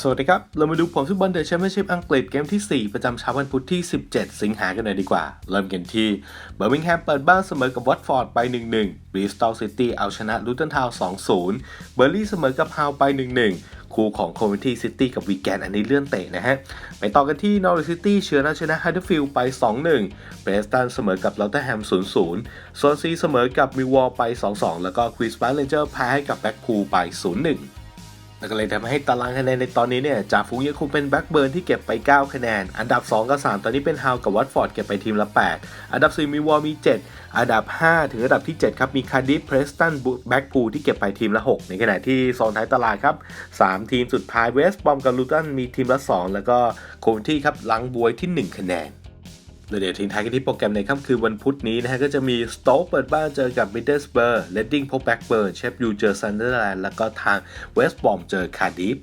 สวัสดีครับ เรามาดูผลฟุตบอลเดอะแชมเปี้ยนชิพอังกฤษเกมที่ 4 ประจำเช้าวันพุธที่ 17 สิงหากันเลยดีกว่า เริ่มกันที่เบอร์มิงแฮมเปิดบ้านเสมอกับวัตฟอร์ดไป 1-1บริสตอลซิตี้เอาชนะลูตันทาวน์2-0 เบอร์ลี่เสมอกับฮาวไป 1-1 คู่ของโควินทีซิตี้กับวีแกนอันนี้เลื่อนเตะนะฮะ ไปต่อกันที่นอริซิตี้เชื้อนาชนะฮัตเดอร์ฟิลด์ไป 2-1เบรสตันเสมอกับลอตเทอร์แฮม 0-0โซนซีเสมอกับมิววอลไป 2-2 แล้วก็ควีสปาร์เรนเจอร์แพ้ให้กับแบ็กพูลไป 0-1 แล้วก็เลยทำให้ตารางคะแนนในตอนนี้เนี่ยจ่าฝูงยังคงเป็นแบ็กเบิร์นที่เก็บไป 9 คะแนน อันดับ 2 กับ 3 ตอนนี้เป็นฮาวกับวัตฟอร์ดเก็บไปทีมละ 8 อันดับ 4 มีวอลมี 7 อันดับ 5 ถึงอันดับที่ 7 ครับ มีคาร์ดิฟเพรสตันแบ็กพูลที่เก็บไปทีมละ 6 ในขณะที่โซนท้ายตารางครับ 3 ทีมสุดท้ายเวสต์บอมกับลูตันมีทีมละ 2 แล้วก็โควินที่ครับลังบวยที่ 1 คะแนน เดี๋ยวทิ้งท้ายกันที่โปรแกรมในค่ำคืนวันพุธนี้นะฮะก็จะมีสโต๊กเปิดบ้านเจอกับมิดเดิลสเบอร์เลดดิ้งพบแบ็กเบิร์นเชฟยูเจอซันเดอร์แลนด์แล้วก็ทางเวสต์บอมเจอคาร์ดิฟ